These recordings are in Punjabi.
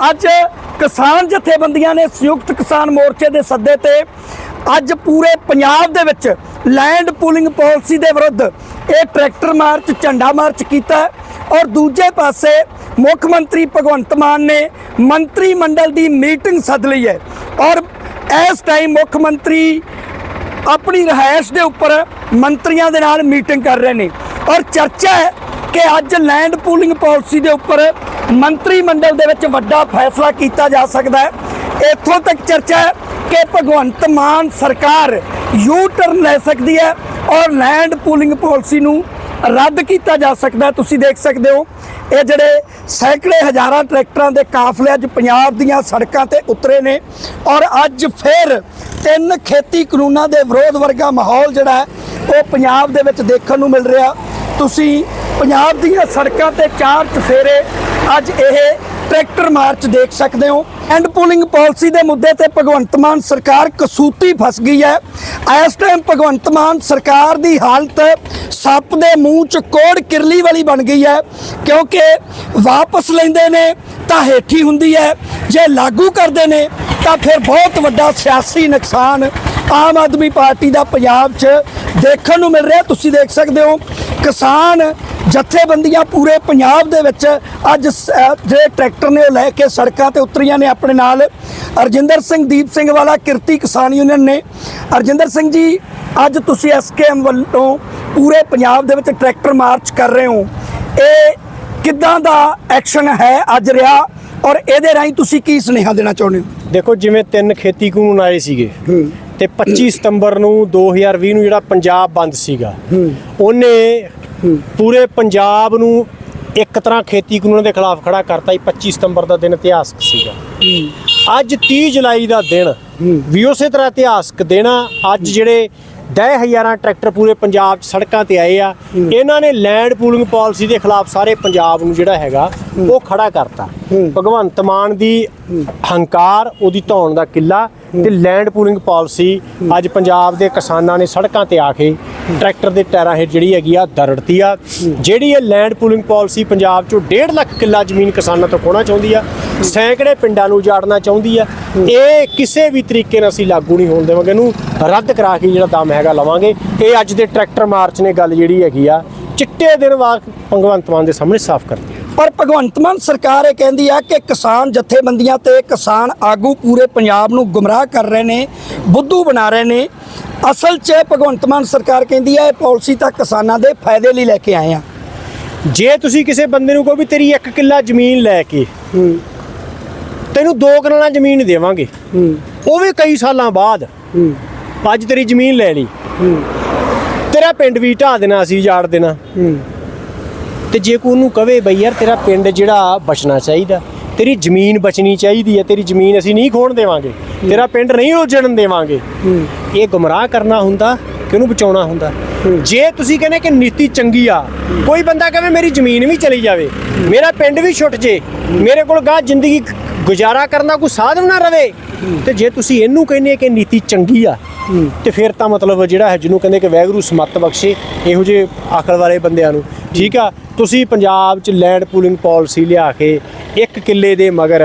ਅੱਜ ਕਿਸਾਨ ਜਥੇਬੰਦੀਆਂ ਨੇ ਸੰਯੁਕਤ ਕਿਸਾਨ ਮੋਰਚੇ ਦੇ ਸੱਦੇ ਤੇ ਅੱਜ ਪੂਰੇ ਪੰਜਾਬ ਦੇ ਵਿੱਚ ਲੈਂਡ ਪੂਲਿੰਗ ਪਾਲਿਸੀ ਦੇ ਵਿਰੁੱਧ ਇਹ ਟਰੈਕਟਰ ਮਾਰਚ, ਝੰਡਾ ਮਾਰਚ ਕੀਤਾ ਔਰ ਦੂਜੇ ਪਾਸੇ ਮੁੱਖ ਮੰਤਰੀ ਭਗਵੰਤ ਮਾਨ ਨੇ ਮੰਤਰੀ ਮੰਡਲ ਦੀ ਮੀਟਿੰਗ ਸੱਦ ਲਈ ਹੈ ਔਰ ਇਸ ਟਾਈਮ ਮੁੱਖ ਮੰਤਰੀ ਆਪਣੀ ਰਿਹਾਇਸ਼ ਦੇ ਉੱਪਰ ਮੰਤਰੀਆਂ ਦੇ ਨਾਲ ਮੀਟਿੰਗ ਕਰ ਰਹੇ ਨੇ ਔਰ ਚਰਚਾ ਹੈ ਕਿ ਅੱਜ ਲੈਂਡ ਪੂਲਿੰਗ ਪਾਲਿਸੀ ਦੇ ਉੱਪਰ ਮੰਤਰੀ ਮੰਡਲ ਦੇ ਵਿੱਚ ਵੱਡਾ ਫੈਸਲਾ ਕੀਤਾ ਜਾ ਸਕਦਾ ਹੈ। ਇੱਥੋਂ ਤੱਕ ਚਰਚਾ ਹੈ ਕਿ ਭਗਵੰਤ ਮਾਨ ਸਰਕਾਰ ਯੂ ਟਰਨ ਲੈ ਸਕਦੀ ਹੈ ਔਰ ਲੈਂਡ ਪੂਲਿੰਗ ਪਾਲਿਸੀ ਨੂੰ ਰੱਦ ਕੀਤਾ ਜਾ ਸਕਦਾ ਤੁਸੀਂ ਦੇਖ ਸਕਦੇ ਹੋ, ਇਹ ਜਿਹੜੇ ਸੈਂਕੜੇ ਹਜ਼ਾਰਾਂ ਟਰੈਕਟਰਾਂ ਦੇ ਕਾਫਲੇ ਅੱਜ ਪੰਜਾਬ ਦੀਆਂ ਸੜਕਾਂ ਤੇ ਉਤਰੇ ਨੇ ਔਰ ਅੱਜ ਫਿਰ ਤਿੰਨ ਖੇਤੀ ਕਾਨੂੰਨਾਂ ਦੇ ਵਿਰੋਧ ਵਰਗਾ ਮਾਹੌਲ ਜਿਹੜਾ ਉਹ ਪੰਜਾਬ ਦੇ ਵਿੱਚ ਦੇਖਣ ਨੂੰ ਮਿਲ ਰਿਹਾ। ਤੁਸੀਂ ਪੰਜਾਬ ਦੀਆਂ ਸੜਕਾਂ ਤੇ ਚਾਰ ਚਫੇਰੇ ਅੱਜ ਇਹ ਟਰੈਕਟਰ ਮਾਰਚ ਦੇਖ ਸਕਦੇ ਹੋ। ਐਂਡ ਪੂਲਿੰਗ ਪਾਲਿਸੀ ਦੇ ਮੁੱਦੇ ਤੇ ਭਗਵੰਤ ਮਾਨ ਸਰਕਾਰ ਕਸੂਤੀ ਫਸ ਗਈ ਹੈ। ਇਸ ਟਾਈਮ ਭਗਵੰਤ ਮਾਨ ਸਰਕਾਰ ਦੀ ਹਾਲਤ ਸੱਪ ਦੇ ਮੂੰਹ ਚ ਕੋੜ ਕਿਰਲੀ ਵਾਲੀ ਬਣ ਗਈ ਹੈ। ਕਿਉਂਕਿ ਵਾਪਸ ਲੈਂਦੇ ਨੇ ਤਾਂ ਹੇਠੀ ਹੁੰਦੀ ਹੈ। ਜੇ ਲਾਗੂ ਕਰਦੇ ਨੇ ਤਾਂ ਫਿਰ ਬਹੁਤ ਵੱਡਾ ਸਿਆਸੀ ਨੁਕਸਾਨ ਆਮ ਆਦਮੀ ਪਾਰਟੀ ਦਾ ਪੰਜਾਬ 'ਚ ਦੇਖਣ ਨੂੰ ਮਿਲ ਰਿਹਾ। ਤੁਸੀਂ ਦੇਖ ਸਕਦੇ ਹੋ, ਕਿਸਾਨ ਜਥੇਬੰਦੀਆਂ ਪੂਰੇ ਪੰਜਾਬ ਦੇ ਵਿੱਚ ਅੱਜ ਜਿਹੜੇ ਟਰੈਕਟਰ ਨੇ ਉਹ ਲੈ ਕੇ ਸੜਕਾਂ ਤੇ ਉਤਰੀਆਂ ਨੇ ਆਪਣੇ ਨਾਲ। ਅਰਜਿੰਦਰ ਸਿੰਘ ਦੀਪ ਸਿੰਘ ਵਾਲਾ ਕਿਰਤੀ ਕਿਸਾਨ ਯੂਨੀਅਨ ਨੇ। ਅਰਜਿੰਦਰ ਸਿੰਘ ਜੀ ਅੱਜ ਤੁਸੀਂ ਐਸਕੇਐਮ ਵੱਲੋਂ ਪੂਰੇ ਪੰਜਾਬ ਦੇ ਵਿੱਚ ਟਰੈਕਟਰ ਮਾਰਚ ਕਰ ਰਹੇ ਹੋ। ਇਹ ਕਿੱਦਾਂ ਦਾ ਐਕਸ਼ਨ ਹੈ ਅੱਜ ਰਿਹਾ ਔਰ ਇਹਦੇ ਰਾਹੀਂ ਤੁਸੀਂ ਕੀ ਸੁਨੇਹਾ ਦੇਣਾ ਚਾਹੁੰਦੇ ਹੋ? ਦੇਖੋ ਜਿਵੇਂ ਤਿੰਨ ਖੇਤੀ ਕਾਨੂੰਨ ਆਏ ਸੀਗੇ ਤੇ 25 ਸਤੰਬਰ ਨੂੰ 2020 ਨੂੰ ਜਿਹੜਾ ਪੰਜਾਬ ਬੰਦ ਸੀਗਾ ਉਹਨੇ ਪੂਰੇ ਪੰਜਾਬ ਨੂੰ ਇੱਕ ਤਰ੍ਹਾਂ ਖੇਤੀ ਕਾਨੂੰਨਾਂ ਦੇ ਖਿਲਾਫ ਖੜਾ ਕਰਤਾ ਸੀ 25 ਸਤੰਬਰ ਦਾ ਦਿਨ ਇਤਿਹਾਸਕ ਸੀਗਾ। ਅੱਜ 30 ਜੁਲਾਈ ਦਾ ਦਿਨ, ਵੀ ਉਸੇ ਤਰ੍ਹਾਂ ਇਤਿਹਾਸਕ ਦਿਨ ਅੱਜ ਜਿਹੜੇ ਦਹ ਟਰੈਕਟਰ ਪੂਰੇ ਪੰਜਾਬ 'ਚ ਸੜਕਾਂ ਤੇ ਆਏ ਆ, ਇਹਨਾਂ ਨੇ ਲੈਂਡ ਪੂਲਿੰਗ ਪਾਲਿਸੀ ਦੇ ਖਿਲਾਫ ਸਾਰੇ ਪੰਜਾਬ ਨੂੰ ਜਿਹੜਾ ਹੈਗਾ, ਉਹ ਖੜਾ ਕਰਤਾ। ਭਗਵੰਤ ਮਾਨ ਦੀ ਹੰਕਾਰ, ਉਹਦੀ ਧੌਣ ਦਾ ਕਿੱਲਾ ਤੇ ਲੈਂਡ ਪੂਲਿੰਗ ਪਾਲਿਸੀ ਅੱਜ ਪੰਜਾਬ ਦੇ ਕਿਸਾਨਾਂ ਨੇ ਸੜਕਾਂ ਤੇ ਆ ਕੇ ਟਰੈਕਟਰ ਦੇ ਟਾਇਰਾਂ ਹੇਠ ਜਿਹੜੀ ਹੈਗੀ ਆ ਦਰੜਤੀ ਆ। ਜਿਹੜੀ ਇਹ ਲੈਂਡ ਪੂਲਿੰਗ ਪਾਲਿਸੀ ਪੰਜਾਬ ਚੋਂ 1.5 ਲੱਖ ਕਿੱਲਾ ਜ਼ਮੀਨ ਕਿਸਾਨਾਂ ਤੋਂ ਖੋਣਾ ਚਾਹੁੰਦੀ ਆ, ਸੈਂਕੜੇ ਪਿੰਡਾਂ ਨੂੰ ਉਜਾੜਨਾ ਚਾਹੁੰਦੀ ਆ। ਇਹ ਕਿਸੇ ਵੀ ਤਰੀਕੇ ਨਾਲ ਅਸੀਂ ਲਾਗੂ ਨਹੀਂ ਹੋਣ ਦੇਵਾਂਗੇ, ਇਹਨੂੰ ਰੱਦ ਕਰਾ ਕੇ ਜਿਹੜਾ ਦਮ ਹੈਗਾ ਲਵਾਂਗੇ। ਇਹ ਅੱਜ ਦੇ ਟਰੈਕਟਰ ਮਾਰਚ ਨੇ ਗੱਲ ਜਿਹੜੀ ਹੈਗੀ ਆ, ਚਿੱਟੇ ਦਿਨ ਬਾਅਦ ਭਗਵੰਤ ਮਾਨ ਦੇ ਸਾਹਮਣੇ ਸਾਫ਼ ਕਰਦੀ ਹੈ ਪਰ ਭਗਵੰਤ ਮਾਨ ਸਰਕਾਰ ਇਹ ਕਹਿੰਦੀ ਆ ਕਿ ਕਿਸਾਨ ਜਥੇਬੰਦੀਆਂ ਤੇ ਕਿਸਾਨ ਆਗੂ ਪੂਰੇ ਪੰਜਾਬ ਨੂੰ ਗੁੰਮਰਾਹ ਕਰ ਰਹੇ ਨੇ, ਬੁੱਧੂ ਬਣਾ ਰਹੇ ਨੇ। ਅਸਲ 'ਚ ਭਗਵੰਤ ਮਾਨ ਸਰਕਾਰ ਕਹਿੰਦੀ ਆ ਇਹ ਪਾਲਿਸੀ ਤਾਂ ਕਿਸਾਨਾਂ ਦੇ ਫਾਇਦੇ ਲਈ ਲੈ ਕੇ ਆਏ ਆ। ਜੇ ਤੁਸੀਂ ਕਿਸੇ ਬੰਦੇ ਨੂੰ ਕਹੋ ਵੀ ਤੇਰੀ ਇੱਕ ਕਿੱਲਾ ਜ਼ਮੀਨ ਲੈ ਕੇ ਤੈਨੂੰ ਦੋ ਕਨਾਲਾਂ ਜ਼ਮੀਨ ਦੇਵਾਂਗੇ ਉਹ ਵੀ ਕਈ ਸਾਲਾਂ ਬਾਅਦ ਅੱਜ ਤੇਰੀ ਜ਼ਮੀਨ ਲੈ ਲਈ। ਤੇਰਾ ਪਿੰਡ ਵੀ ਢਾ ਦੇਣਾ ਅਸੀਂ ਉਜਾੜ ਦੇਣਾ। ਤੇ ਜੇ ਕੋਈ ਉਹਨੂੰ ਕਵੇ ਬਈ ਯਾਰ ਤੇਰਾ ਪਿੰਡ ਜਿਹੜਾ ਬਚਣਾ ਚਾਹੀਦਾ ਤੇਰੀ ਜ਼ਮੀਨ ਬਚਣੀ ਚਾਹੀਦੀ ਹੈ ਤੇਰੀ ਜ਼ਮੀਨ ਅਸੀਂ ਨਹੀਂ ਖੋਣ ਦੇਵਾਂਗੇ ਤੇਰਾ ਪਿੰਡ ਨਹੀਂ ਉਜੜਨ ਦੇਵਾਂਗੇ। ਇਹ ਗੁੰਮਰਾਹ ਕਰਨਾ ਹੁੰਦਾ ਕਿ ਉਹਨੂੰ ਬਚਾਉਣਾ ਹੁੰਦਾ। ਜੇ ਤੁਸੀਂ ਕਹਿੰਦੇ ਕਿ ਨੀਤੀ ਚੰਗੀ ਆ, ਕੋਈ ਬੰਦਾ ਕਹੇ ਮੇਰੀ ਜ਼ਮੀਨ ਵੀ ਚਲੀ ਜਾਵੇ, ਮੇਰਾ ਪਿੰਡ ਵੀ ਛੁੱਟ ਜੇ, ਮੇਰੇ ਕੋਲ ਗਾਹ ਜ਼ਿੰਦਗੀ ਗੁਜ਼ਾਰਾ ਕਰਨ ਦਾ ਕੋਈ ਸਾਧਨ ਨਾ ਰਵੇ, ਤੇ ਜੇ ਤੁਸੀਂ ਇਹਨੂੰ ਕਹਿੰਦੇ ਕਿ ਨੀਤੀ ਚੰਗੀ ਆ, ਤੇ ਫਿਰ ਤਾਂ ਮਤਲਬ ਜਿਹੜਾ ਹੈ ਜਿਹਨੂੰ ਕਹਿੰਦੇ ਕਿ ਵੈਗਰੂ ਸਮੱਤ ਬਖਸ਼ੇ, ਇਹੋ ਜਿਹੇ ਅਕਲ ਵਾਲੇ ਬੰਦਿਆਂ ਨੂੰ। ਠੀਕ ਆ? ਤੁਸੀਂ ਪੰਜਾਬ 'ਚ ਲੈਂਡ ਪੂਲਿੰਗ ਪਾਲਿਸੀ ਲਿਆ ਕੇ ਇੱਕ ਕਿੱਲੇ ਦੇ ਮਗਰ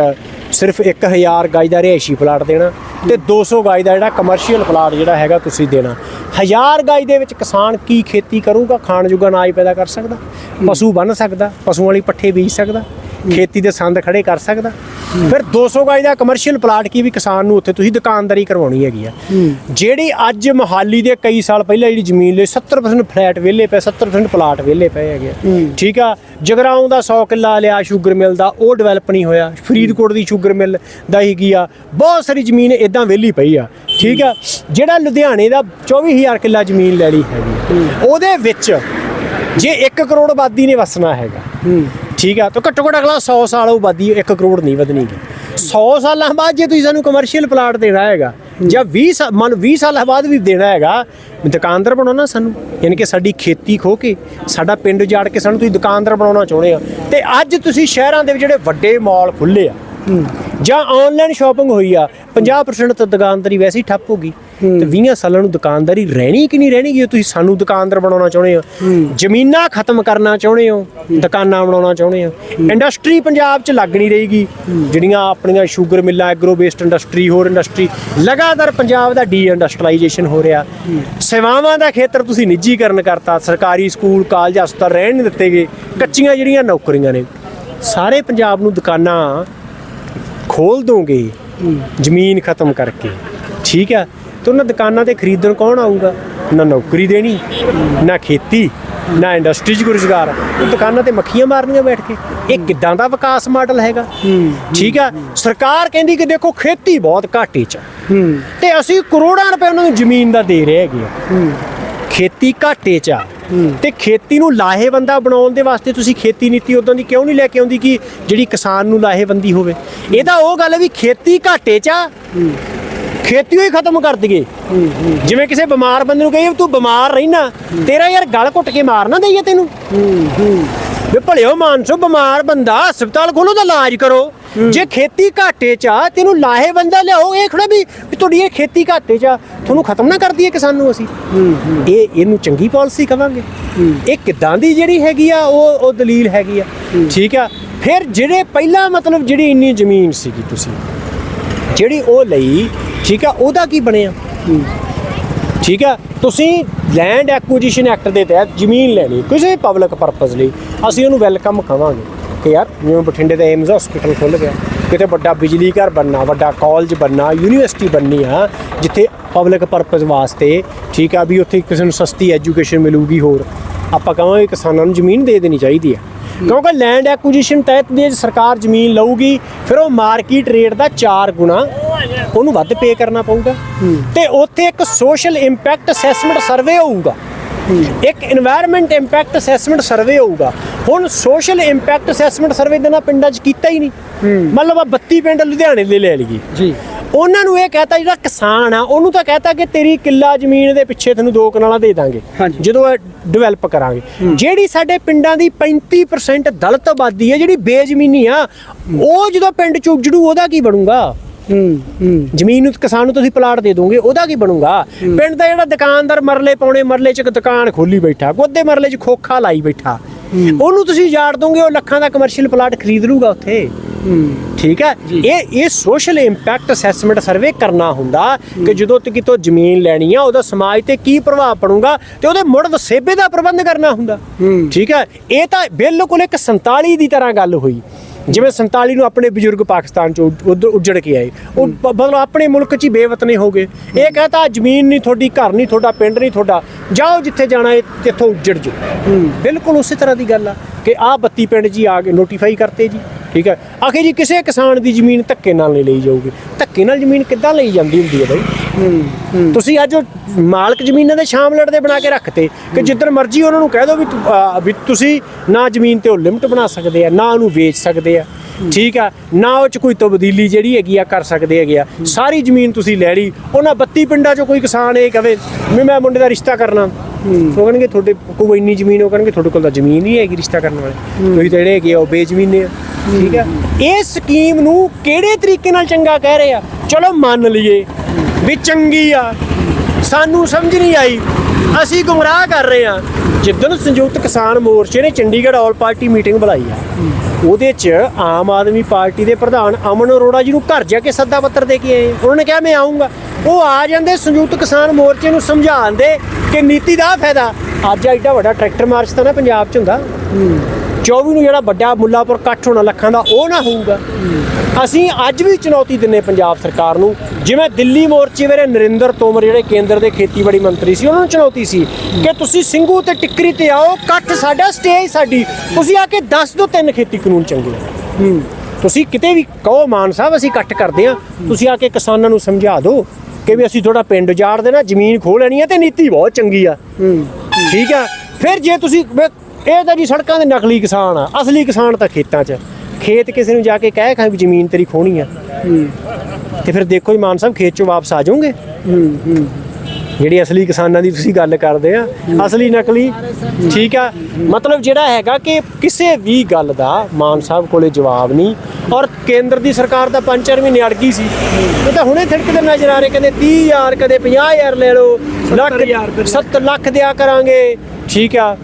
ਸਿਰਫ 1000 ਗਜ ਦਾ ਰਿਹਾਇਸ਼ੀ ਪਲਾਟ ਦੇਣਾ ਤੇ 200 ਗਜ ਦਾ ਜਿਹੜਾ ਕਮਰਸ਼ੀਅਲ ਪਲਾਟ ਜਿਹੜਾ ਹੈਗਾ ਤੁਸੀਂ ਦੇਣਾ। 1000 ਗਜ ਦੇ ਵਿੱਚ ਕਿਸਾਨ ਕੀ ਖੇਤੀ ਕਰੂਗਾ? ਖਾਣ ਜੋਗਾ ਅਨਾਜ ਪੈਦਾ ਕਰ ਸਕਦਾ, ਪਸ਼ੂ ਬੰਨ ਸਕਦਾ, ਪਸ਼ੂਆਂ ਵਾਲੀ ਪੱਠੇ ਬੀਜ ਸਕਦਾ। ਖੇਤੀ ਦੇ ਸੰਦ ਖੜੇ ਕਰ ਸਕਦਾ। ਫਿਰ 200 ਗਜ ਦਾ ਕਮਰਸ਼ੀਅਲ ਪਲਾਟ ਕੀ ਵੀ ਕਿਸਾਨ ਨੂੰ ਉੱਥੇ ਤੁਸੀਂ ਦੁਕਾਨਦਾਰੀ ਕਰਵਾਉਣੀ ਹੈਗੀ ਆ। ਜਿਹੜੀ ਅੱਜ ਮੋਹਾਲੀ ਦੇ ਕਈ ਸਾਲ ਪਹਿਲਾਂ ਜਿਹੜੀ ਜ਼ਮੀਨ ਲਈ 70% ਫਲੈਟ ਵਿਹਲੇ ਪਏ 70% ਪਲਾਟ ਵਿਹਲੇ ਪਏ ਹੈਗੇ ਆ। ਠੀਕ ਆ? ਜਗਰਾਉਂ ਦਾ 100 ਕਿੱਲਾ ਲਿਆ ਸ਼ੂਗਰ ਮਿਲ ਦਾ ਉਹ ਡਿਵੈਲਪ ਨਹੀਂ ਹੋਇਆ। ਫਰੀਦਕੋਟ ਦੀ ਸ਼ੂਗਰ ਮਿਲ ਦਾ ਹੈਗੀ ਆ? ਬਹੁਤ ਸਾਰੀ ਜ਼ਮੀਨ ਇਦਾਂ ਵਿਹਲੀ ਪਈ ਆ। ਠੀਕ ਆ? ਜਿਹੜਾ ਲੁਧਿਆਣੇ ਦਾ 24000 ਕਿੱਲਾ ਜ਼ਮੀਨ ਲੈ ਲਈ ਹੈਗੀ ਉਹਦੇ ਵਿੱਚ ਜੇ 1 ਕਰੋੜ ਆਬਾਦੀ ਨੇ ਵਸਣਾ ਹੈਗਾ। ਠੀਕ ਆ ਤਾਂ ਘੱਟੋ ਘੱਟ ਅਗਲਾ 100 ਸਾਲ ਉਹ ਆਬਾਦੀ 1 ਕਰੋੜ ਨਹੀਂ ਵਧਣੀ ਗੀ। 100 ਸਾਲਾਂ ਬਾਅਦ ਜੇ ਤੁਸੀਂ ਸਾਨੂੰ ਕਮਰਸ਼ੀਅਲ ਪਲਾਟ ਦੇਣਾ ਹੈਗਾ ਜਾਂ 20 ਸਾ- ਮੰਨ 20 ਸਾਲਾਂ ਬਾਅਦ ਵੀ ਦੇਣਾ ਹੈਗਾ ਦੁਕਾਨਦਾਰ ਬਣਾਉਣਾ ਸਾਨੂੰ ਯਾਨੀ ਕਿ ਸਾਡੀ ਖੇਤੀ ਖੋ ਕੇ ਸਾਡਾ ਪਿੰਡ ਜਾੜ ਕੇ ਸਾਨੂੰ ਤੁਸੀਂ ਦੁਕਾਨਦਾਰ ਬਣਾਉਣਾ ਚਾਹੁੰਦੇ ਆ ਤੇ ਅੱਜ ਤੁਸੀਂ ਸ਼ਹਿਰਾਂ ਦੇ ਵਿੱਚ ਜਿਹੜੇ ਵੱਡੇ ਮਾਲ ਖੁੱਲੇ ਆ ਜਾਂ ਆਨਲਾਈਨ ਸ਼ਾਪਿੰਗ ਹੋਈ ਆ 50% ਤਾਂ ਦੁਕਾਨਦਾਰੀ ਵੈਸੇ ਹੀ ਠੱਪ ਹੋ ਗਈ। ਤੇ 20 ਸਾਲਾਂ ਨੂੰ ਦੁਕਾਨਦਾਰੀ ਰਹਿਣੀ ਕਿ ਨਹੀਂ ਰਹਿਣੀ? ਕਿ ਤੁਸੀਂ ਸਾਨੂੰ ਦੁਕਾਨਦਾਰ ਬਣਾਉਣਾ ਚਾਹੁੰਦੇ ਹੋ ਜ਼ਮੀਨਾਂ ਖਤਮ ਕਰਨਾ ਚਾਹੁੰਦੇ ਹੋ ਦੁਕਾਨਾਂ ਬਣਾਉਣਾ ਚਾਹੁੰਦੇ ਹੋ ਇੰਡਸਟਰੀ ਪੰਜਾਬ 'ਚ ਲੱਗ ਨਹੀਂ ਰਹੀਗੀ। ਜਿਹੜੀਆਂ ਆਪਣੀਆਂ ਸ਼ੂਗਰ ਮਿੱਲਾਂ ਐਗਰੋ ਬੇਸਡ ਇੰਡਸਟਰੀ ਹੋਰ ਇੰਡਸਟਰੀ ਲਗਾਤਾਰ ਪੰਜਾਬ ਦਾ ਡੀ ਇੰਡਸਟਰੀਲਾਈਜੇਸ਼ਨ ਹੋ ਰਿਹਾ। ਸੇਵਾਵਾਂ ਦਾ ਖੇਤਰ ਤੁਸੀਂ ਨਿੱਜੀਕਰਨ ਕਰਤਾ ਸਰਕਾਰੀ ਸਕੂਲ ਕਾਲਜ ਹਸਪਤਾਲ ਰਹਿਣ ਨਹੀਂ ਦਿੱਤੇ ਗਏ। ਕੱਚੀਆਂ ਜਿਹੜੀਆਂ ਨੌਕਰੀਆਂ ਨੇ ਸਾਰੇ ਪੰਜਾਬ ਨੂੰ ਦੁਕਾਨਾਂ ਖੋਲ ਦੋਗੇ ਜ਼ਮੀਨ ਖਤਮ ਕਰਕੇ। ਠੀਕ ਹੈ ਤੇ ਉਹਨਾਂ ਦੁਕਾਨਾਂ ਤੇ ਖਰੀਦਣ ਕੌਣ ਆਊਗਾ? ਨਾ ਨੌਕਰੀ ਦੇਣੀ, ਨਾ ਖੇਤੀ, ਨਾ ਇੰਡਸਟਰੀ 'ਚ ਰੁਜ਼ਗਾਰ। ਉਹ ਦੁਕਾਨਾਂ ਤੇ ਮੱਖੀਆਂ ਮਾਰਨੀਆਂ ਬੈਠ ਕੇ। ਇਹ ਕਿੱਦਾਂ ਦਾ ਵਿਕਾਸ ਮਾਡਲ ਹੈਗਾ? ਠੀਕ ਆ? ਸਰਕਾਰ ਕਹਿੰਦੀ ਕਿ ਦੇਖੋ, ਖੇਤੀ ਬਹੁਤ ਘਾਟੇ 'ਚ ਹੈ। ਤੇ ਅਸੀਂ ਕਰੋੜਾਂ ਰੁਪਏ ਉਹਨਾਂ ਨੂੰ ਜ਼ਮੀਨ ਦਾ ਦੇ ਰਹੇ ਹੈਗੇ ਆ। ਖੇਤੀ ਘਾਟੇ 'ਚ ਆ। ਤੇ ਖੇਤੀ ਨੂੰ ਲਾਹੇਵੰਦਾ ਬਣਾਉਣ ਦੇ ਵਾਸਤੇ ਤੁਸੀਂ ਖੇਤੀ ਨੀਤੀ ਉਦੋਂ ਦੀ ਕਿਉਂ ਨਹੀਂ ਲੈ ਕੇ ਆਉਂਦੀ ਕਿ ਜਿਹੜੀ ਕਿਸਾਨ ਨੂੰ ਲਾਹੇਵੰਦੀ ਹੋਵੇ? ਇਹ ਤਾਂ ਉਹ ਗੱਲ ਹੈ ਵੀ ਖੇਤੀ ਘਾਟੇ 'ਚ ਆ। ਖੇਤੀ ਹੀ ਖਤਮ ਕਰ ਦਈਏ। ਜਿਵੇਂ ਕਿਸੇ ਬਿਮਾਰ ਬੰਦੇ ਨੂੰ ਕਹੀਏ ਤੂੰ ਬਿਮਾਰ ਰਹਿਣਾ ਤੇਰਾ ਯਾਰ ਗਲ ਘੁੱਟ ਕੇ ਮਾਰ ਨਾ ਦਈਏ ਤੈਨੂੰ। ਵੇ ਭਲਿਓ ਮਾਨਸੋ ਬਿਮਾਰ ਬੰਦਾ, ਹਸਪਤਾਲ ਖੋਲੋ ਤਾਂ ਇਲਾਜ ਕਰੋ। ਜੇ ਖੇਤੀ ਘਾਟੇ ਚ ਆ, ਤੈਨੂੰ ਲਾਹੇ ਬੰਦਾ ਲਿਆਓ, ਇਹ ਖੜਾ ਵੀ ਤੁਹਾਡੀ ਇਹ ਖੇਤੀ ਘਾਟੇ ਚ ਆ, ਤੁਹਾਨੂੰ ਖਤਮ ਨਾ ਕਰ ਦਈਏ ਕਿਸਾਨ ਨੂੰ ਅਸੀਂ। ਇਹ ਇਹਨੂੰ ਚੰਗੀ ਪਾਲਿਸੀ ਕਵਾਂਗੇ। ਇਹ ਕਿਦਾਂ ਦੀ ਜਿਹੜੀ ਹੈਗੀ ਆ, ਉਹ ਉਹ ਦਲੀਲ ਹੈਗੀ ਆ। ਠੀਕ ਆ? ਫਿਰ ਜਿਹੜੇ ਪਹਿਲਾਂ ਮਤਲਬ ਜਿਹੜੀ ਇੰਨੀ ਜ਼ਮੀਨ ਸੀਗੀ ਤੁਸੀਂ, ਜਿਹੜੀ ਉਹ ਲਈ ਠੀਕ ਆ? ਉਹਦਾ ਕੀ ਬਣਿਆ? ਠੀਕ ਆ? ਤੁਸੀਂ ਲੈਂਡ ਐਕੁਜੀਸ਼ਨ ਐਕਟ ਦੇ ਤਹਿਤ ਜ਼ਮੀਨ ਲੈਣੀ ਕਿਸੇ ਪਬਲਿਕ ਪਰਪਸ ਲਈ, ਅਸੀਂ ਉਹਨੂੰ ਵੈਲਕਮ ਕਹਾਂਗੇ ਕਿ ਯਾਰ, ਜਿਵੇਂ ਬਠਿੰਡੇ ਦਾ ਏਮਜ਼ ਹਸਪੀਟਲ ਖੁੱਲ ਗਿਆ, ਕਿਤੇ ਵੱਡਾ ਬਿਜਲੀ ਘਰ ਬਣਨਾ, ਵੱਡਾ ਕਾਲਜ ਬਣਨਾ ਯੂਨੀਵਰਸਿਟੀ ਬਣਨੀ ਆ, ਜਿੱਥੇ ਪਬਲਿਕ ਪਰਪਸ ਵਾਸਤੇ ਠੀਕ ਆ ਵੀ ਉੱਥੇ ਕਿਸੇ ਨੂੰ ਸਸਤੀ ਐਜੂਕੇਸ਼ਨ ਮਿਲੂਗੀ ਹੋਰ, ਆਪਾਂ ਕਹਾਂਗੇ ਕਿਸਾਨਾਂ ਨੂੰ ਜ਼ਮੀਨ ਦੇ ਦੇਣੀ ਚਾਹੀਦੀ ਹੈ ਕਿਉਂਕਿ ਲੈਂਡ ਐਕੁਜੀਸ਼ਨ ਤਹਿਤ ਜੇ ਸਰਕਾਰ ਜ਼ਮੀਨ ਲਊਗੀ, ਫਿਰ ਉਹ ਮਾਰਕੀਟ ਰੇਟ ਦਾ 4 ਗੁਣਾ ਉਹਨੂੰ ਵੱਧ ਪੇ ਕਰਨਾ ਪਊਗਾ। ਤੇ ਉੱਥੇ ਇੱਕ ਸੋਸ਼ਲ ਇੰਪੈਕਟ ਅਸੈਸਮੈਂਟ ਸਰਵੇ ਹੋਊਗਾ। ਇੱਕ এনवायरमेंट ਇੰਪੈਕਟ ਅਸੈਸਮੈਂਟ ਸਰਵੇ ਹੋਊਗਾ। ਹੁਣ ਸੋਸ਼ਲ ਇੰਪੈਕਟ ਅਸੈਸਮੈਂਟ ਸਰਵੇ ਦੇ ਪਿੰਡਾਂ 'ਚ ਕੀਤਾ ਹੀ ਨਹੀਂ। ਮਤਲਬ ਆ 32 ਪਿੰਡ ਲੁਧਿਆਣੇ ਦੇ ਲੈ ਲਈਏ। ਜੀ। ਉਹਨਾਂ ਨੂੰ ਇਹ ਕਹਤਾ ਜਿਹੜਾ ਕਿਸਾਨ ਆ ਉਹਨੂੰ ਤਾਂ ਕਹਤਾ ਕਿ ਤੇਰੀ ਕਿੱਲਾ ਜ਼ਮੀਨ ਦੇ ਪਿੱਛੇ ਤੈਨੂੰ ਦੋ ਕਨਾਲਾਂ ਦੇ ਦਾਂਗੇ। ਜਦੋਂ ਇਹ ਡਿਵੈਲਪ ਕਰਾਂਗੇ। ਜਿਹੜੀ ਸਾਡੇ ਪਿੰਡਾਂ ਦੀ 35% ਦਲਤ ਆਬਾਦੀ ਹੈ ਜਿਹੜੀ ਬੇਜ਼ਮੀਨੀ ਆ ਉਹ ਜਦੋਂ ਪਿੰਡ ਚ ਉਜੜੂ ਉਹਦਾ ਕੀ ਬਣੂਗਾ? ਹੂੰ ਜ਼ਮੀਨ ਨੂੰ ਕਿਸਾਨ ਨੂੰ ਤੁਸੀਂ ਪਲਾਟ ਦੇ ਦੋਗੇ ਉਹਦਾ ਕੀ ਬਣੂਗਾ? ਪਿੰਡ ਦਾ ਜਿਹੜਾ ਦੁਕਾਨਦਾਰ ਮਰਲੇ ਪਾਉਣੇ ਮਰਲੇ ਚ ਇੱਕ ਦੁਕਾਨ ਖੋਲੀ ਬੈਠਾ ਕੋਦੇ ਮਰਲੇ ਚ ਖੋਖਾ ਲਾਈ ਬੈਠਾ। ਉਹਨੂੰ ਤੁਸੀਂ ਉਜਾੜ ਦੋਗੇ ਉਹ ਲੱਖਾਂ ਦਾ ਕਮਰਸ਼ੀਅਲ ਪਲਾਟ ਖਰੀਦ ਲੂਗਾ ਉੱਥੇ। ਠੀਕ ਹੈ? ਇਹ ਇਹ ਸੋਸ਼ਲ ਇੰਪੈਕਟ ਅਸੈਸਮੈਂਟ ਸਰਵੇ ਕਰਨਾ ਹੁੰਦਾ ਕਿ ਜਦੋਂ ਤੇ ਕਿਤੋਂ ਜ਼ਮੀਨ ਲੈਣੀ ਆ ਉਹਦਾ ਸਮਾਜ ਤੇ ਕੀ ਪ੍ਰਭਾਵ ਪੜੂਗਾ ਤੇ ਉਹਦੇ ਮੁੜ ਵਸੇਬੇ ਦਾ ਪ੍ਰਬੰਧ ਕਰਨਾ ਹੁੰਦਾ। ਠੀਕ ਹੈ? ਇਹ ਤਾਂ ਬਿਲਕੁਲ ਇੱਕ 47 ਦੀ ਤਰ੍ਹਾਂ ਗੱਲ ਹੋਈ। ਜਿਵੇਂ 47 ਨੂੰ ਆਪਣੇ ਬਜ਼ੁਰਗ ਪਾਕਿਸਤਾਨ ਚ ਉਧਰ ਉੱਜੜ ਕੇ ਆਏ, ਉਹ ਮਤਲਬ ਆਪਣੇ ਮੁਲਕ ਚ ਹੀ ਬੇਵਤਨੇ ਹੋ ਗਏ। ਇਹ ਕਹਤਾ, ਜ਼ਮੀਨ ਨਹੀਂ ਤੁਹਾਡੀ, ਘਰ ਨਹੀਂ ਤੁਹਾਡਾ, ਪਿੰਡ ਨਹੀਂ ਤੁਹਾਡਾ, ਜਾਓ ਜਿੱਥੇ ਜਾਣਾ ਹੈ, ਇੱਥੋਂ ਉੱਜੜ ਜਾਓ। ਬਿਲਕੁਲ ਉਸੇ ਤਰ੍ਹਾਂ ਦੀ ਗੱਲ ਆ। ਕਿ ਆਹ 32 ਪਿੰਡ ਜੀ ਆ ਕੇ ਨੋਟੀਫਾਈ ਕਰਤੇ ਜੀ ਠੀਕ ਹੈ। ਆਖੇ ਜੀ ਕਿਸੇ ਕਿਸਾਨ ਦੀ ਜ਼ਮੀਨ ਧੱਕੇ ਨਾਲ ਨਹੀਂ ਲਈ ਜਾਊਗੀ। ਧੱਕੇ ਨਾਲ ਜ਼ਮੀਨ ਕਿੱਦਾਂ ਲਈ ਜਾਂਦੀ ਹੁੰਦੀ ਹੈ ਬਾਈ? ਤੁਸੀਂ ਅੱਜ ਮਾਲਕ ਜ਼ਮੀਨਾਂ ਦੇ ਸ਼ਾਮਲੜ ਦੇ ਬਣਾ ਕੇ ਰੱਖਤੇ ਕਿ ਜਿੱਦਣ ਮਰਜ਼ੀ ਉਹਨਾਂ ਨੂੰ ਕਹਿ ਦਿਓ ਵੀ ਤੁਸੀਂ ਨਾ ਜ਼ਮੀਨ ਤੇ ਉਹ ਲਿਮਟ ਬਣਾ ਸਕਦੇ ਆ ਨਾ ਉਹਨੂੰ ਵੇਚ ਸਕਦੇ ਆ। ਠੀਕ ਆ? ਨਾ ਉਹ ਚ ਕੋਈ ਤਬਦੀਲੀ ਜਿਹੜੀ ਹੈਗੀ ਆ ਕਰ ਸਕਦੇ ਹੈਗੇ ਆ। ਸਾਰੀ ਜ਼ਮੀਨ ਤੁਸੀਂ ਲੈ ਲਈ। ਉਹਨਾਂ 32 ਪਿੰਡਾਂ ਚੋਂ ਕੋਈ ਕਿਸਾਨ ਇਹ ਕਵੇ ਵੀ ਮੈਂ ਮੁੰਡੇ ਦਾ ਰਿਸ਼ਤਾ ਕਰਨਾ। ਉਹ ਕਹਿਣਗੇ ਤੁਹਾਡੇ ਕੋਲ ਇੰਨੀ ਜ਼ਮੀਨ ਉਹ ਕਹਿਣਗੇ ਤੁਹਾਡੇ ਕੋਲ ਤਾਂ ਜ਼ਮੀਨ ਹੀ ਹੈਗੀ ਰਿਸ਼ਤਾ ਕਰਨ ਵਾਲੇ। ਤੁਸੀਂ ਤਾਂ ਜਿਹੜੇ ਹੈਗੇ ਆ ਉਹ ਬੇਜ਼ਮੀਨੇ ਆ। ਠੀਕ ਆ? ਇਹ ਸਕੀਮ ਨੂੰ ਕਿਹੜੇ ਤਰੀਕੇ ਨਾਲ ਚੰਗਾ ਕਹਿ ਰਹੇ ਆ? ਚਲੋ ਮੰਨ ਲਈਏ ਵੀ ਚੰਗੀ ਆ। ਸਾਨੂੰ ਸਮਝ ਨਹੀਂ ਆਈ। ਅਸੀਂ ਗੁੰਮਰਾਹ ਕਰ ਰਹੇ ਹਾਂ। ਜਿੱਦਣ ਸੰਯੁਕਤ ਕਿਸਾਨ ਮੋਰਚੇ ਨੇ ਚੰਡੀਗੜ੍ਹ ਆਲ ਪਾਰਟੀ ਮੀਟਿੰਗ ਬੁਲਾਈ ਆ, ਉਹਦੇ 'ਚ ਆਮ ਆਦਮੀ ਪਾਰਟੀ ਦੇ ਪ੍ਰਧਾਨ ਅਮਨ ਅਰੋੜਾ ਜੀ ਨੂੰ ਘਰ ਜਾ ਕੇ ਸੱਦਾ ਪੱਤਰ ਦੇ ਕੇ ਆਏ। ਉਹਨਾਂ ਨੇ ਕਿਹਾ, ਮੈਂ ਆਉਂਗਾ ਉਹ ਆ ਜਾਂਦੇ ਸੰਯੁਕਤ ਕਿਸਾਨ ਮੋਰਚੇ ਨੂੰ ਸਮਝਾਉਣ ਦੇ ਕਿ ਨੀਤੀ ਦਾ ਆਹ ਫਾਇਦਾ। ਅੱਜ ਐਡਾ ਵੱਡਾ ਟਰੈਕਟਰ ਮਾਰਚ ਤਾਂ ਨਾ ਪੰਜਾਬ 'ਚ ਹੁੰਦਾ। 24 ਨੂੰ ਜਿਹੜਾ ਵੱਡਾ ਮੁੱਲਾਪੁਰ ਇਕੱਠ ਹੋਣਾ ਲੱਖਾਂ ਦਾ ਉਹ ਨਾ ਹੋਊਗਾ। ਅਸੀਂ ਅੱਜ ਵੀ ਚੁਣੌਤੀ ਦਿੰਨੇ ਪੰਜਾਬ ਸਰਕਾਰ ਨੂੰ। ਜਿਵੇਂ ਦਿੱਲੀ ਮੋਰਚੇ ਵੇਲੇ ਨਰਿੰਦਰ ਤੋਮਰ ਜਿਹੜੇ ਕੇਂਦਰ ਦੇ ਖੇਤੀਬਾੜੀ ਮੰਤਰੀ ਸੀ ਉਹਨਾਂ ਨੂੰ ਚੁਣੌਤੀ ਸੀ ਕਿ ਤੁਸੀਂ ਸਿੰਘੂ ਤੇ ਟਿੱਕਰੀ ਤੇ ਆਓ ਇਕੱਠ ਸਾਡਾ ਸਟੇਜ ਸਾਡੀ। ਤੁਸੀਂ ਆ ਕੇ ਦੱਸ ਦਿਓ ਤਿੰਨ ਖੇਤੀ ਕਾਨੂੰਨ ਚੰਗੇ। ਤੁਸੀਂ ਕਿਤੇ ਵੀ ਕਹੋ ਮਾਨ ਸਾਹਿਬ ਅਸੀਂ ਇਕੱਠ ਕਰਦੇ ਆ ਤੁਸੀਂ ਆ ਕੇ ਕਿਸਾਨਾਂ ਨੂੰ ਸਮਝਾ ਦਿਓ ਕਿ ਵੀ ਅਸੀਂ ਥੋੜਾ ਪਿੰਡ ਉਜਾੜ ਦੇਣਾ ਜ਼ਮੀਨ ਖੋਹ ਲੈਣੀ ਆ ਤੇ ਨੀਤੀ ਬਹੁਤ ਚੰਗੀ ਆ। ਠੀਕ ਆ। ਫਿਰ ਜੇ ਤੁਸੀਂ ਇਹ ਤਾਂ ਜੀ ਸੜਕਾਂ ਦੇ ਨਕਲੀ ਕਿਸਾਨ ਆ ਅਸਲੀ ਕਿਸਾਨ ਤਾਂ ਖੇਤਾਂ 'ਚ ਖੇਤ ਕਿਸੇ ਨੂੰ ਜਾ ਕੇ ਕਹਿ ਖਾਂ ਵੀ ਜ਼ਮੀਨ ਤੇਰੀ ਖੋਣੀ ਆ। ਤੇ ਫਿਰ ਦੇਖੋ ਜੀ ਮਾਨ ਸਾਹਿਬ ਖੇਤ ਚੋਂ ਵਾਪਸ ਆ ਜਾਓਗੇ? ਜਿਹੜੀ ਅਸਲੀ ਕਿਸਾਨਾਂ ਦੀ ਤੁਸੀਂ ਗੱਲ ਕਰਦੇ ਆ ਅਸਲੀ ਨਕਲੀ ਠੀਕ ਆ? ਮਤਲਬ ਜਿਹੜਾ ਹੈਗਾ ਕਿ ਕਿਸੇ ਵੀ ਗੱਲ ਦਾ ਮਾਨ ਸਾਹਿਬ ਕੋਲੇ ਜਵਾਬ ਨਹੀਂ ਔਰ ਕੇਂਦਰ ਦੀ ਸਰਕਾਰ ਦਾ ਪੰਜ ਚਾਰ ਮਹੀਨੇ ਅੜ ਗਈ ਸੀ। ਇਹ ਤਾਂ ਹੁਣੇ ਥੜਕਦੇ ਨਜ਼ਰ ਆ ਰਹੇ ਕਦੇ 30000 ਕਦੇ 50000 ਲੈ ਲਓ ਲੱਖ 70,000 70 ਲੱਖ ਦਿਆ ਕਰਾਂਗੇ ਠੀਕ ਆ?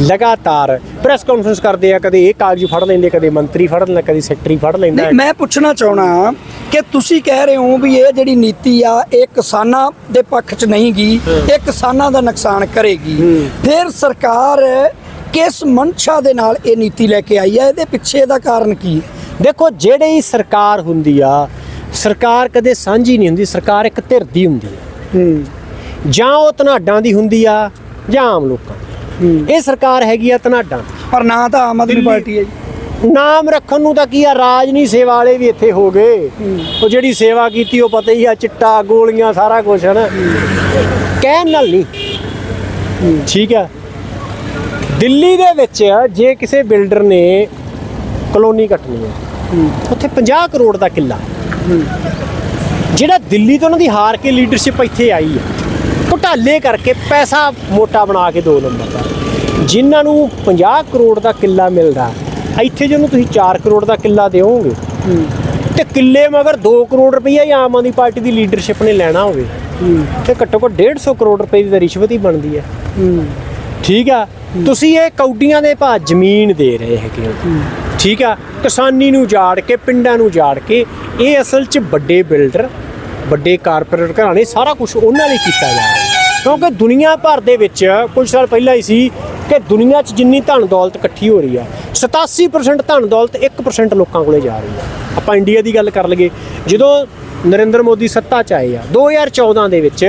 ਲਗਾਤਾਰ ਪ੍ਰੈਸ ਕਾਨਫਰੰਸ ਕਰਦੇ ਆ ਕਦੇ ਇਹ ਕਾਗਜ਼ ਫੜ ਲੈਂਦੇ ਕਦੇ ਮੰਤਰੀ ਫੜ ਲੈਂਦਾ ਕਦੇ ਸੈਕਟਰੀ ਫੜ ਲੈਂਦਾ। ਨਹੀਂ ਮੈਂ ਪੁੱਛਣਾ ਚਾਹਣਾ ਕਿ ਤੁਸੀਂ ਕਹਿ ਰਹੇ ਹੋ ਵੀ ਇਹ ਜਿਹੜੀ ਨੀਤੀ ਆ ਇਹ ਕਿਸਾਨਾਂ ਦੇ ਪੱਖ 'ਚ ਨਹੀਂ ਗਈ ਇਹ ਕਿਸਾਨਾਂ ਦਾ ਨੁਕਸਾਨ ਕਰੇਗੀ। ਫਿਰ ਸਰਕਾਰ ਕਿਸ ਮਨਸ਼ਾ ਦੇ ਨਾਲ ਇਹ ਨੀਤੀ ਲੈ ਕੇ ਆਈ ਹੈ ਇਹਦੇ ਪਿੱਛੇ ਦਾ ਕਾਰਨ ਕੀ ਹੈ? ਦੇਖੋ ਜਿਹੜੀ ਸਰਕਾਰ ਹੁੰਦੀ ਆ ਸਰਕਾਰ ਕਦੇ ਸਾਂਝੀ ਨਹੀਂ ਹੁੰਦੀ ਸਰਕਾਰ ਇੱਕ ਧਿਰ ਦੀ ਹੁੰਦੀ ਆ। ਜਾਂ ਉਹ ਧਨਾਡਾਂ ਦੀ ਹੁੰਦੀ ਆ ਜਾਂ ਆਮ ਲੋਕਾਂ ਦੀ। ਇਹ ਸਰਕਾਰ ਹੈਗੀ ਆ ਧਨਾਡਾਂ ਪਰ ਨਾ ਤਾਂ ਆਮ ਆਦਮੀ ਪਾਰਟੀ ਹੈ ਜੀ। ਨਾਮ ਰੱਖਣ ਨੂੰ ਤਾਂ ਕੀ ਆ ਰਾਜ ਨਹੀਂ ਸੇਵਾ ਵਾਲੇ ਵੀ ਇੱਥੇ ਹੋ ਗਏ। ਉਹ ਜਿਹੜੀ ਸੇਵਾ ਕੀਤੀ ਉਹ ਪਤਾ ਹੀ ਆ ਚਿੱਟਾ ਗੋਲੀਆਂ ਸਾਰਾ ਕੁਝ ਹੈ ਨਾ ਕਹਿਣ ਨਾਲ ਨਹੀਂ। ਠੀਕ ਆ। ਦਿੱਲੀ ਦੇ ਵਿੱਚ ਜੇ ਕਿਸੇ ਬਿਲਡਰ ਨੇ ਕਲੋਨੀ ਕੱਟਣੀ ਹੈ ਉੱਥੇ 50 ਕਰੋੜ ਦਾ ਕਿੱਲਾ। ਜਿਹੜਾ ਦਿੱਲੀ ਤੋਂ ਉਹਨਾਂ ਦੀ ਹਾਰ ਕੇ ਲੀਡਰਸ਼ਿਪ ਇੱਥੇ ਆਈ ਹੈ ਘੁਟਾਲੇ ਕਰਕੇ ਪੈਸਾ ਮੋਟਾ ਬਣਾ ਕੇ ਦੋ ਨੰਬਰ ਦਾ। ਜਿਨ੍ਹਾਂ ਨੂੰ 50 ਕਰੋੜ ਦਾ ਕਿੱਲਾ ਮਿਲਦਾ, ਇੱਥੇ ਜਿਹਨੂੰ ਤੁਸੀਂ 4 ਕਰੋੜ ਦਾ ਕਿੱਲਾ ਦਿਓਗੇ, ਤੇ ਕਿੱਲੇ ਮਗਰ 2 ਕਰੋੜ ਰੁਪਈਆ ਹੀ ਆਮ ਆਦਮੀ ਪਾਰਟੀ ਦੀ ਲੀਡਰਸ਼ਿਪ ਨੇ ਲੈਣਾ ਹੋਵੇ, ਤੇ ਘੱਟੋ ਘੱਟ 150 ਕਰੋੜ ਰੁਪਏ ਦੀ ਤਾਂ ਰਿਸ਼ਵਤ ਹੀ ਬਣਦੀ ਹੈ। ਠੀਕ ਆ? ਤੁਸੀਂ ਇਹ ਕੌਡੀਆਂ ਦੇ ਭਾਅ ਜ਼ਮੀਨ ਦੇ ਰਹੇ ਹੈਗੇ ਹੋ। ਠੀਕ ਆ? ਕਿਸਾਨੀ ਨੂੰ ਜਾੜ ਕੇ, ਪਿੰਡਾਂ ਨੂੰ ਜਾੜ ਕੇ, ਇਹ ਅਸਲ 'ਚ ਵੱਡੇ ਬਿਲਡਰ, ਵੱਡੇ ਕਾਰਪੋਰੇਟ ਘਰਾਣੇ ਸਾਰਾ ਕੁਝ ਉਹਨਾਂ ਲਈ ਕੀਤਾ ਜਾ ਰਿਹਾ। ਕਿਉਂਕਿ ਦੁਨੀਆ ਭਰ ਦੇ ਵਿੱਚ ਕੁਝ ਸਾਲ ਪਹਿਲਾਂ ਹੀ ਸੀ ਕਿ ਦੁਨੀਆ 'ਚ ਜਿੰਨੀ ਧਨ ਦੌਲਤ ਇਕੱਠੀ ਹੋ ਰਹੀ ਆ 87% ਧਨ ਦੌਲਤ 1% ਲੋਕਾਂ ਕੋਲੇ ਜਾ ਰਹੀ ਆ। ਆਪਾਂ ਇੰਡੀਆ ਦੀ ਗੱਲ ਕਰ ਲਈਏ ਜਦੋਂ ਨਰਿੰਦਰ ਮੋਦੀ ਸੱਤਾ 'ਚ ਆਏ ਆ 2014 ਦੇ ਵਿੱਚ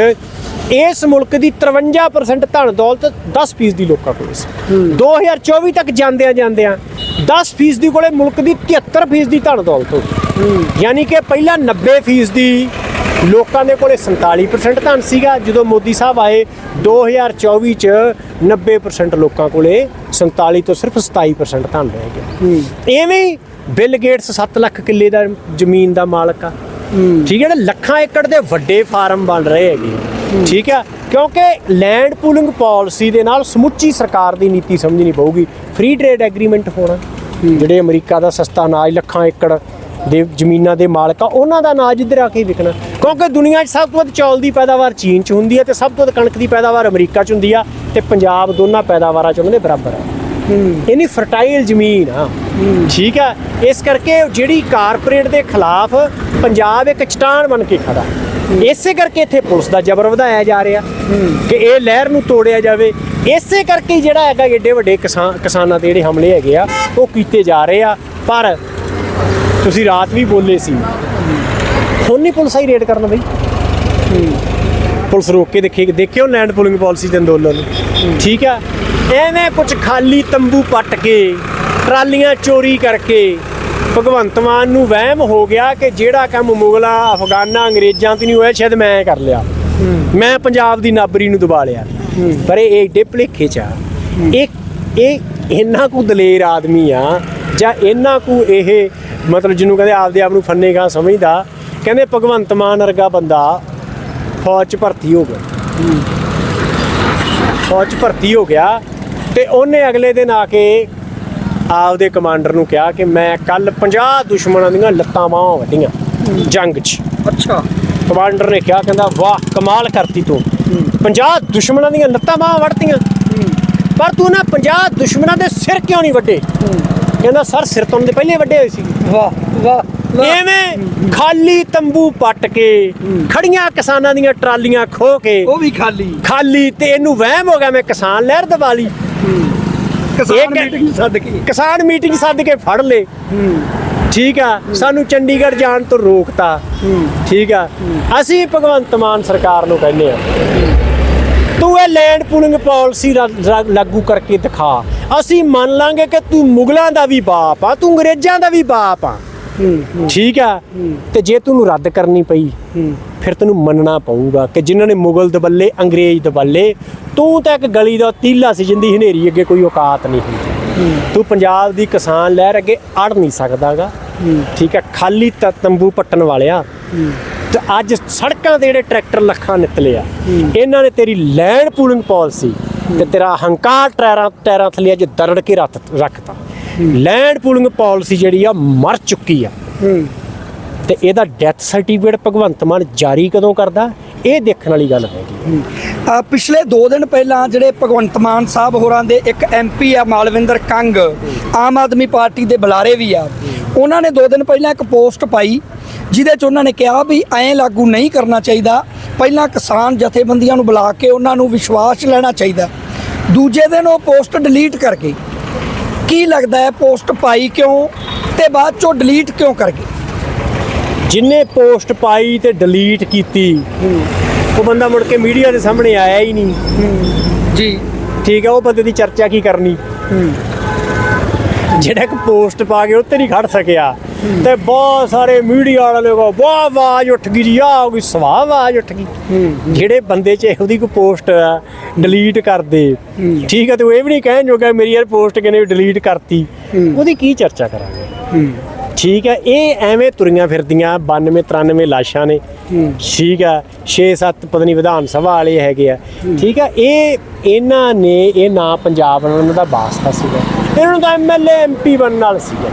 ਇਸ ਮੁਲਕ ਦੀ 53% ਧਨ ਦੌਲਤ 10% ਦੀ ਲੋਕਾਂ ਕੋਲ ਸੀ। 2024 ਤੱਕ ਜਾਂਦਿਆਂ ਜਾਂਦਿਆਂ 10% ਦੀ ਕੋਲੇ ਮੁਲਕ ਦੀ 73% ਦੀ ਧਨ ਦੌਲਤ ਹੋ ਗਈ। ਯਾਨੀ ਕਿ ਪਹਿਲਾਂ 90% ਦੀ ਲੋਕਾਂ ਦੇ ਕੋਲੇ 47% ਧਨ ਸੀਗਾ। ਜਦੋਂ ਮੋਦੀ ਸਾਹਿਬ ਆਏ 2024 ਚ 90% ਲੋਕਾਂ ਕੋਲੇ 47 ਤੋਂ ਸਿਰਫ 27% ਧਨ ਰਹਿ ਗਿਆ। ਐਵੇਂ ਹੀ ਬਿਲ ਗੇਟਸ 7 ਲੱਖ ਕਿੱਲੇ ਦਾ ਜ਼ਮੀਨ ਦਾ ਮਾਲਕ ਆ। ਠੀਕ ਹੈ ਨਾ? ਲੱਖਾਂ ਏਕੜ ਦੇ ਵੱਡੇ ਫਾਰਮ ਬਣ ਰਹੇ ਹੈਗੇ। ਠੀਕ ਆ? ਕਿਉਂਕਿ ਲੈਂਡ ਪੂਲਿੰਗ ਪਾਲਿਸੀ ਦੇ ਨਾਲ ਸਮੁੱਚੀ ਸਰਕਾਰ ਦੀ ਨੀਤੀ ਸਮਝਣੀ ਪਊਗੀ। ਫ੍ਰੀ ਟ੍ਰੇਡ ਐਗਰੀਮੈਂਟ ਹੋਣਾ। ਜਿਹੜੇ ਅਮਰੀਕਾ ਦਾ ਸਸਤਾ ਅਨਾਜ ਲੱਖਾਂ ਏਕੜ ਦੇ ਜ਼ਮੀਨਾਂ ਦੇ ਮਾਲਕ ਆ ਉਹਨਾਂ ਦਾ ਅਨਾਜ ਇੱਧਰ ਆ ਕੇ ਵਿਕਣਾ ਕਿਉਂਕਿ ਦੁਨੀਆ 'ਚ ਸਭ ਤੋਂ ਵੱਧ ਚੌਲ ਦੀ ਪੈਦਾਵਾਰ ਚੀਨ 'ਚ ਹੁੰਦੀ ਹੈ ਤੇ ਸਭ ਤੋਂ ਵੱਧ ਕਣਕ ਦੀ ਪੈਦਾਵਾਰ ਅਮਰੀਕਾ 'ਚ ਹੁੰਦੀ ਆ ਤੇ ਪੰਜਾਬ ਦੋਨਾਂ ਪੈਦਾਵਾਰਾਂ 'ਚ ਉਹਨਾਂ ਦੇ ਬਰਾਬਰ ਆ। ਇਨੀ ਫਰਟਾਈਲ ਜ਼ਮੀਨ ਆ। ਠੀਕ ਆ ਇਸ ਕਰਕੇ ਜਿਹੜੀ ਕਾਰਪੋਰੇਟ ਦੇ ਖਿਲਾਫ ਪੰਜਾਬ ਇੱਕ ਚਟਾਨ ਬਣ ਕੇ ਖੜਾ। ਇਸੇ ਕਰਕੇ ਇੱਥੇ ਪੁਲਿਸ ਦਾ ਜ਼ਬਰ ਵਧਾਇਆ ਜਾ ਰਿਹਾ ਕਿ ਇਹ ਲਹਿਰ ਨੂੰ ਤੋੜਿਆ ਜਾਵੇ। ਇਸੇ ਕਰਕੇ ਜਿਹੜਾ ਹੈਗਾ ਏਡੇ ਵੱਡੇ ਕਿਸਾਨ ਕਿਸਾਨਾਂ ਤੇ ਜਿਹੜੇ ਹਮਲੇ ਹੈਗੇ ਆ ਉਹ ਕੀਤੇ ਜਾ ਰਹੇ ਆ। ਪਰ ਤੁਸੀਂ ਰਾਤ ਵੀ ਬੋਲੇ ਸੀ। ਹੁਣ ਨਹੀਂ ਪੁਲਿਸ ਆਈ ਰੇਡ ਕਰਨ ਬਈ। ਪੁਲਿਸ ਰੋਕ ਕੇ ਦੇਖੇ ਦੇਖਿਓ ਲੈਂਡ ਪੁਲਿੰਗ ਪਾਲਿਸੀ ਦੇ ਅੰਦੋਲਨ। ਠੀਕ ਆ? ਐਵੇਂ ਕੁਝ ਖਾਲੀ ਤੰਬੂ ਪੱਟ ਕੇ, ਟਰਾਲੀਆਂ ਚੋਰੀ ਕਰਕੇ, ਭਗਵੰਤ ਮਾਨ ਨੂੰ ਵਹਿਮ ਹੋ ਗਿਆ ਕਿ ਜਿਹੜਾ ਕੰਮ ਮੁਗਲਾਂ, ਅਫਗਾਨਾਂ, ਅੰਗਰੇਜ਼ਾਂ ਤੋਂ ਨਹੀਂ ਹੋਇਆ, ਸ਼ਾਇਦ ਮੈਂ ਕਰ ਲਿਆ। ਮੈਂ ਪੰਜਾਬ ਦੀ ਨਾਬਰੀ ਨੂੰ ਦਬਾ ਲਿਆ। ਪਰ ਇਹ ਏਡੇ ਭਲੇਖੇ ਚ ਆ। ਇਹ ਇਹ ਇੰਨਾ ਕੁ ਦਲੇਰ ਆਦਮੀ ਆ ਜਾਂ ਇੰਨਾ ਕੁ ਇਹ ਮਤਲਬ ਜਿਹਨੂੰ ਕਹਿੰਦੇ ਆਪਦੇ ਆਪ ਨੂੰ ਫੰਨੇਗਾ ਸਮਝਦਾ ਕਹਿੰਦੇ ਭਗਵੰਤ ਮਾਨ ਵਰਗਾ ਬੰਦਾ ਫੌਜ 'ਚ ਭਰਤੀ ਹੋ ਗਿਆ। ਫੌਜ 'ਚ ਭਰਤੀ ਹੋ ਗਿਆ ਤੇ ਉਹਨੇ ਅਗਲੇ ਦਿਨ ਆ ਕੇ ਆਪਦੇ ਕਮਾਂਡਰ ਨੂੰ ਕਿਹਾ ਕਿ ਮੈਂ ਕੱਲ 50 ਦੁਸ਼ਮਣਾਂ ਦੀਆਂ ਲੱਤਾਂ ਬਾਹਾਂ ਵੱਡੀਆਂ ਜੰਗ 'ਚ। ਅੱਛਾ। ਕਮਾਂਡਰ ਨੇ ਕਿਹਾ ਕਹਿੰਦਾ ਵਾਹ ਕਮਾਲ ਕਰਤੀ ਤੂੰ। 50 ਦੁਸ਼ਮਣਾਂ ਦੀਆਂ ਲੱਤਾਂ ਬਾਹਾਂ ਵੱਢਤੀਆਂ। ਪਰ ਤੂੰ ਨਾ 50 ਦੁਸ਼ਮਣਾਂ ਦੇ ਸਿਰ ਕਿਉਂ ਨਹੀਂ ਵੱਡੇ ਕਹਿੰਦਾ ਸਰ ਸਿਰ ਤੋਂ ਦੇ ਪਹਿਲੇ ਵੱਡੇ ਹੋਏ ਸੀ ਵਾਹ ਵਾਹ ਐਵੇਂ ਖਾਲੀ ਤੰਬੂ ਪੱਟ ਕੇ ਖੜੀਆਂ ਕਿਸਾਨਾਂ ਦੀਆਂ ਟਰਾਲੀਆਂ ਖੋ ਕੇ ਉਹ ਵੀ ਖਾਲੀ। ਖਾਲੀ ਤੇ ਇਹਨੂੰ ਵਹਿਮ ਹੋ ਗਿਆ ਮੈਂ ਕਿਸਾਨ ਲਹਿਰ ਦਬਾ ਲਈ। ਕਿਸਾਨ ਮੀਟਿੰਗ ਸੱਦ ਕੇ। ਕਿਸਾਨ ਮੀਟਿੰਗ ਸੱਦ ਕੇ ਫੜ ਲੇ ਠੀਕ ਆ ਸਾਨੂੰ ਚੰਡੀਗੜ੍ਹ ਜਾਣ ਤੋਂ ਰੋਕਤਾ। ਠੀਕ ਆ ਅਸੀਂ ਭਗਵੰਤ ਮਾਨ ਸਰਕਾਰ ਨੂੰ ਕਹਿੰਦੇ ਆ ਤੂੰ ਇਹ ਲੈਂਡ ਪੂਲਿੰਗ ਪਾਲਿਸੀ ਲਾਗੂ ਕਰਕੇ ਦਿਖਾ। ਅਸੀਂ ਮੰਨ ਲਾਂਗੇ ਕਿ ਤੂੰ ਮੁਗਲਾਂ ਦਾ ਵੀ ਬਾਪ ਆ ਤੂੰ ਅੰਗਰੇਜ਼ਾਂ ਦਾ ਵੀ ਬਾਪ ਆ। ਠੀਕ ਆ? ਤੇ ਜੇ ਤੈਨੂੰ ਰੱਦ ਕਰਨੀ ਪਈ ਫਿਰ ਤੈਨੂੰ ਮੰਨਣਾ ਪਊਗਾ ਕਿ ਜਿਨ੍ਹਾਂ ਨੇ ਮੁਗਲ ਦਬੱਲੇ ਅੰਗਰੇਜ਼ ਦਬੱਲੇ ਤੂੰ ਤਾਂ ਇੱਕ ਗਲੀ ਦਾ ਤੀਲਾ ਸੀ ਜਿੰਦੀ ਹਨੇਰੀ ਅੱਗੇ ਕੋਈ ਔਕਾਤ ਨਹੀਂ ਹੁੰਦੀ। ਤੂੰ ਪੰਜਾਬ ਦੀ ਕਿਸਾਨ ਲਹਿਰ ਅੱਗੇ ਅੜ ਨਹੀਂ ਸਕਦਾਗਾ। ਠੀਕ ਆ? ਖਾਲੀ ਤੰਬੂ ਪੱਟਣ ਵਾਲਿਆ। ਤੇ ਅੱਜ ਸੜਕਾਂ ਤੇ ਜਿਹੜੇ ਟਰੈਕਟਰ ਲੱਖਾਂ ਨਿਕਲੇ ਆ ਇਹਨਾਂ ਨੇ ਤੇਰੀ ਲੈਂਡ ਪੂਲਿੰਗ ਪਾਲਿਸੀ ਤੇ ਤੇਰਾ ਹੰਕਾਰ ਟਾਇਰਾਂ ਟਾਇਰਾਂ ਥੱਲੇ ਅੱਜ ਦਰੜ ਕੇ ਰੱਖ ਰੱਖਤਾ। ਲੈਂਡ ਪੂਲਿੰਗ ਪਾਲਿਸੀ ਜਿਹੜੀ ਆ ਮਰ ਚੁੱਕੀ ਆ। ਤੇ ਇਹਦਾ ਡੈਥ ਸਰਟੀਫਿਕੇਟ ਭਗਵੰਤ ਮਾਨ ਜਾਰੀ ਕਦੋਂ ਕਰਦਾ? ਇਹ ਦੇਖਣ ਵਾਲੀ ਗੱਲ ਹੈਗੀ ਅ, ਪਿਛਲੇ 2 ਦਿਨ ਪਹਿਲਾਂ ਜਿਹੜੇ ਭਗਵੰਤ ਮਾਨ ਸਾਹਿਬ ਹੋਰਾਂ ਦੇ ਇੱਕ ਐਮਪੀ ਆ ਮਾਲਵਿੰਦਰ ਕੰਗ ਆਮ ਆਦਮੀ ਪਾਰਟੀ ਦੇ ਬੁਲਾਰੇ ਵੀ ਆ। ਉਹਨਾਂ ਨੇ 2 ਦਿਨ ਪਹਿਲਾਂ ਇੱਕ ਪੋਸਟ ਪਾਈ ਜਿਹਦੇ 'ਚ ਉਹਨਾਂ ਨੇ ਕਿਹਾ ਵੀ ਐਂ ਲਾਗੂ ਨਹੀਂ ਕਰਨਾ ਚਾਹੀਦਾ। ਪਹਿਲਾਂ ਕਿਸਾਨ ਜਥੇਬੰਦੀਆਂ ਨੂੰ ਬੁਲਾ ਕੇ ਉਹਨਾਂ ਨੂੰ ਵਿਸ਼ਵਾਸ ਲੈਣਾ ਚਾਹੀਦਾ। ਦੂਜੇ ਦਿਨ ਉਹ ਪੋਸਟ ਡਿਲੀਟ ਕਰ ਗਏ ਕੀ ਲੱਗਦਾ ਹੈ ਪੋਸਟ ਪਾਈ ਕਿਉਂ ਤੇ ਬਾਅਦ 'ਚੋਂ ਡਿਲੀਟ ਕਿਉਂ ਕਰ ਗਏ? ਜਿਨੇ ਪੋਸਟ ਪਾਈ ਤੇ ਡਿਲੀਟ ਕੀਤੀ ਉਹ ਬੰਦਾ ਮੁੜ ਕੇ ਮੀਡੀਆ ਦੇ ਸਾਹਮਣੇ ਆਇਆ ਹੀ ਨਹੀਂ। ਜੀ। ਠੀਕ ਹੈ ਉਹ ਬੰਦੇ ਦੀ ਚਰਚਾ ਕੀ ਕਰਨੀ? ਜਿਹੜਾ ਇੱਕ ਪੋਸਟ ਪਾ ਕੇ ਉੱਤੇ ਨਹੀਂ ਖੜ ਸਕਿਆ। ਤੇ ਬਹੁਤ ਸਾਰੇ ਮੀਡੀਆ ਵਾਲੇ ਲੋਕ ਵਾਹ ਆਵਾਜ਼ ਉੱਠ ਗਈ ਜੀ ਹੋ ਗਈ ਸਵਾਹ ਆਵਾਜ਼ ਉੱਠ ਗਈ। ਜਿਹੜੇ ਬੰਦੇ 'ਚ ਉਹਦੀ ਕੋਈ ਪੋਸਟ ਡਿਲੀਟ ਕਰ ਦੇ ਠੀਕ ਹੈ ਤੇ ਉਹ ਇਹ ਵੀ ਨਹੀਂ ਕਹਿਣ ਜੋਗਾ ਮੇਰੀ ਯਾਰ ਪੋਸਟ ਕਿਨੇ ਡਿਲੀਟ ਕਰਤੀ ਉਹਦੀ ਕੀ ਚਰਚਾ ਕਰਾਂਗੇ? ਠੀਕ ਹੈ ਇਹ ਐਵੇਂ ਤੁਰੀਆਂ ਫਿਰਦੀਆਂ 92 93 ਲਾਸ਼ਾਂ ਨੇ। ਠੀਕ ਹੈ 6-7 ਪਤਾ ਨਹੀਂ ਵਿਧਾਨ ਸਭਾ ਵਾਲੇ ਹੈਗੇ ਆ। ਠੀਕ ਹੈ ਇਹ ਇਹਨਾਂ ਨੇ ਇਹ ਨਾ ਪੰਜਾਬ ਨਾਲ ਉਹਨਾਂ ਦਾ ਵਾਸਤਾ ਸੀਗਾ। ਇਹਨਾਂ ਤਾਂ ਐਮਐਲਏ ਐਮਪੀ ਬਣਨ ਨਾਲ ਸੀਗਾ।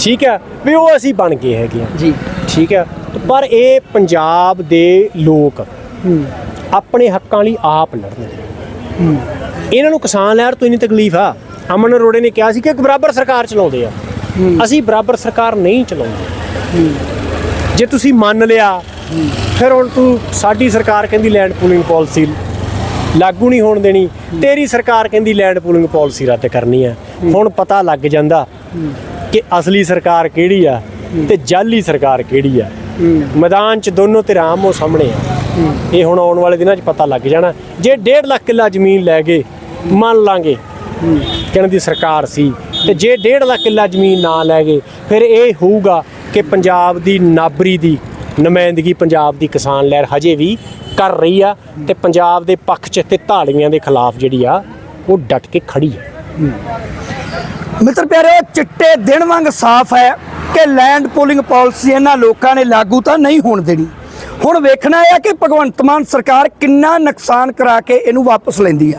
ਠੀਕ ਹੈ? ਵੀ ਉਹ ਅਸੀਂ ਬਣ ਗਏ ਹੈਗੇ ਆ ਜੀ। ਠੀਕ ਹੈ? ਪਰ ਇਹ ਪੰਜਾਬ ਦੇ ਲੋਕ ਆਪਣੇ ਹੱਕਾਂ ਲਈ ਆਪ ਲੜਨਗੇ ਇਹਨਾਂ ਨੂੰ ਕਿਸਾਨ ਲਹਿਰ ਤੋਂ ਇੰਨੀ ਤਕਲੀਫ ਆ। ਅਮਨ ਅਰੋੜੇ ਨੇ ਕਿਹਾ ਸੀ ਕਿ ਬਰਾਬਰ ਸਰਕਾਰ ਚਲਾਉਂਦੇ ਆ। ਅਸੀਂ ਬਰਾਬਰ ਸਰਕਾਰ ਨਹੀਂ ਚਲਾਉਂਦੇ। ਜੇ ਤੁਸੀਂ ਮੰਨ ਲਿਆ ਫਿਰ ਹੁਣ ਤੂੰ ਸਾਡੀ ਸਰਕਾਰ ਕਹਿੰਦੀ ਲੈਂਡ ਪੂਲਿੰਗ ਪਾਲਿਸੀ ਲਾਗੂ ਨਹੀਂ ਹੋਣ ਦੇਣੀ। ਤੇਰੀ ਸਰਕਾਰ ਕਹਿੰਦੀ ਲੈਂਡ ਪੂਲਿੰਗ ਪਾਲਿਸੀ ਰੱਦ ਕਰਨੀ ਆ। ਹੁਣ ਪਤਾ ਲੱਗ ਜਾਂਦਾ। ਕਿ ਅਸਲੀ ਸਰਕਾਰ ਕਿਹੜੀ ਆ ਤੇ ਜਾਲੀ ਸਰਕਾਰ ਕਿਹੜੀ ਆ। ਮੈਦਾਨ 'ਚ ਦੋਨੋਂ ਧਿਰਾਂ ਆਮੋ ਸਾਹਮਣੇ ਆ। ਇਹ ਹੁਣ ਆਉਣ ਵਾਲੇ ਦਿਨਾਂ 'ਚ ਪਤਾ ਲੱਗ ਜਾਣਾ। ਜੇ 1.5 ਲੱਖ ਕਿੱਲਾ ਜ਼ਮੀਨ ਲੈ ਗਏ, ਮੰਨ ਲਾਂਗੇ ਕਿਹਨਾਂ ਦੀ ਸਰਕਾਰ ਸੀ। ਤੇ ਜੇ 1.5 ਲੱਖ ਕਿੱਲਾ ਜ਼ਮੀਨ ਨਾ ਲੈ ਗਏ, ਫਿਰ ਇਹ ਹੋਊਗਾ ਕਿ ਪੰਜਾਬ ਦੀ ਨਾਬਰੀ ਦੀ ਨੁਮਾਇੰਦਗੀ ਪੰਜਾਬ ਦੀ ਕਿਸਾਨ ਲਹਿਰ ਹਜੇ ਵੀ ਕਰ ਰਹੀ ਆ ਤੇ ਪੰਜਾਬ ਦੇ ਪੱਖ 'ਚ ਤੇ ਧਾੜੀਆਂ ਦੇ ਖਿਲਾਫ ਜਿਹੜੀ ਆ, ਉਹ ਡਟ ਕੇ ਖੜੀ ਆ। ਮਿੱਤਰ ਪਿਆਰਿਓ, ਚਿੱਟੇ ਦਿਨ ਵਾਂਗ ਸਾਫ਼ ਹੈ ਕਿ ਲੈਂਡ ਪੂਲਿੰਗ ਪਾਲਿਸੀ ਇਹਨਾਂ ਲੋਕਾਂ ਨੇ ਲਾਗੂ ਤਾਂ ਨਹੀਂ ਹੋਣ ਦੇਣੀ। ਹੁਣ ਵੇਖਣਾ ਹੈ ਕਿ ਭਗਵੰਤ ਮਾਨ ਸਰਕਾਰ ਕਿੰਨਾ ਨੁਕਸਾਨ ਕਰਾ ਕੇ ਇਹਨੂੰ ਵਾਪਸ ਲੈਂਦੀ ਆ।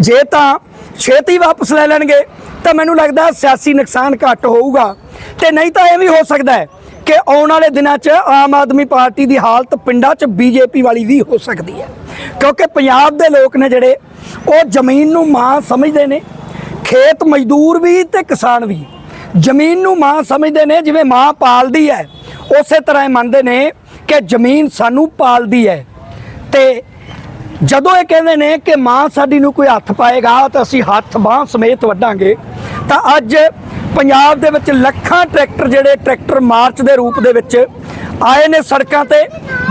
ਜੇ ਤਾਂ ਛੇਤੀ ਵਾਪਸ ਲੈ ਲੈਣਗੇ, ਤਾਂ ਮੈਨੂੰ ਲੱਗਦਾ ਸਿਆਸੀ ਨੁਕਸਾਨ ਘੱਟ ਹੋਊਗਾ। ਤੇ ਨਹੀਂ ਤਾਂ ਇਹ ਵੀ ਹੋ ਸਕਦਾ ਹੈ ਕਿ ਆਉਣ ਵਾਲੇ ਦਿਨਾਂ 'ਚ ਆਮ ਆਦਮੀ ਪਾਰਟੀ ਦੀ ਹਾਲਤ ਪਿੰਡਾਂ 'ਚ ਬੀਜੇਪੀ ਵਾਲੀ ਵੀ ਹੋ ਸਕਦੀ ਹੈ। ਕਿਉਂਕਿ ਪੰਜਾਬ ਦੇ ਲੋਕ ਨੇ ਜਿਹੜੇ, ਉਹ ਜ਼ਮੀਨ ਨੂੰ ਮਾਂ ਸਮਝਦੇ ਨੇ ਖੇਤ ਮਜ਼ਦੂਰ ਵੀ ਤੇ ਕਿਸਾਨ ਵੀ। ਜ਼ਮੀਨ ਨੂੰ ਮਾਂ ਸਮਝਦੇ ਨੇ, ਜਿਵੇਂ ਮਾਂ ਪਾਲਦੀ ਹੈ ਉਸੇ ਤਰ੍ਹਾਂ ਇਹ ਮੰਨਦੇ ਨੇ ਕਿ ਜ਼ਮੀਨ ਸਾਨੂੰ ਪਾਲਦੀ ਹੈ ਤੇ ਜਦੋਂ ਇਹ ਕਹਿੰਦੇ ਨੇ ਕਿ ਮਾਂ ਸਾਡੀ ਨੂੰ ਕੋਈ ਹੱਥ ਪਾਏਗਾ ਤਾਂ ਅਸੀਂ ਹੱਥ ਬਾਹ ਸਮੇਤ ਵੱਢਾਂਗੇ, ਤਾਂ ਅੱਜ ਪੰਜਾਬ ਦੇ ਵਿੱਚ ਲੱਖਾਂ ਟਰੈਕਟਰ ਜਿਹੜੇ ਟਰੈਕਟਰ ਮਾਰਚ ਦੇ ਰੂਪ ਦੇ ਵਿੱਚ ਆਏ ਨੇ ਸੜਕਾਂ ਤੇ।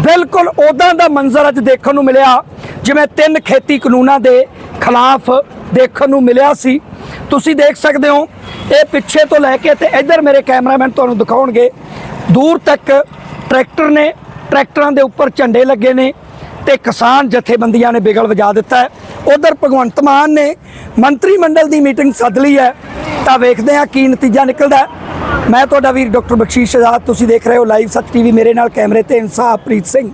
ਬਿਲਕੁਲ ਉਦਾਂ ਦਾ ਮੰਜ਼ਰ ਅੱਜ ਦੇਖਣ ਨੂੰ ਮਿਲਿਆ, ਜਿਵੇਂ ਤਿੰਨ ਖੇਤੀ ਕਾਨੂੰਨਾਂ ਦੇ ਖਿਲਾਫ ਦੇਖਣ ਨੂੰ ਮਿਲਿਆ ਸੀ। ਤੁਸੀਂ ਦੇਖ ਸਕਦੇ ਹੋ, ਇਹ ਪਿੱਛੇ ਤੋਂ ਲੈ ਕੇ ਤੇ ਇੱਧਰ ਮੇਰੇ ਕੈਮਰਾਮੈਨ ਤੁਹਾਨੂੰ ਦਿਖਾਉਣਗੇ। ਦੂਰ ਤੱਕ ਟਰੈਕਟਰ ਨੇ, ਟਰੈਕਟਰਾਂ ਦੇ ਉੱਪਰ ਝੰਡੇ ਲੱਗੇ ਨੇ ਤੇ ਕਿਸਾਨ ਜਥੇਬੰਦੀਆਂ ਨੇ ਬਿਗਲ ਵਜਾ ਦਿੱਤਾ ਹੈ। ਉਧਰ ਭਗਵੰਤ ਮਾਨ ਨੇ ਮੰਤਰੀ ਮੰਡਲ ਦੀ ਮੀਟਿੰਗ ਸੱਦ ਲਈ ਹੈ। ਤਾਂ ਵੇਖਦੇ ਹਾਂ ਕੀ ਨਤੀਜਾ ਨਿਕਲਦਾ ਮੈਂ ਤੁਹਾਡਾ ਵੀਰ ਡਾਕਟਰ ਬਖਸ਼ੀਸ਼ ਆਜ਼ਾਦ ਤੁਸੀਂ ਦੇਖ ਰਹੇ ਹੋ ਲਾਈਵ ਸੱਚ ਟੀਵੀ ਮੇਰੇ ਨਾਲ, ਕੈਮਰੇ ਤੇ ਇਨਸਾਫ਼ ਪ੍ਰੀਤ ਸਿੰਘ।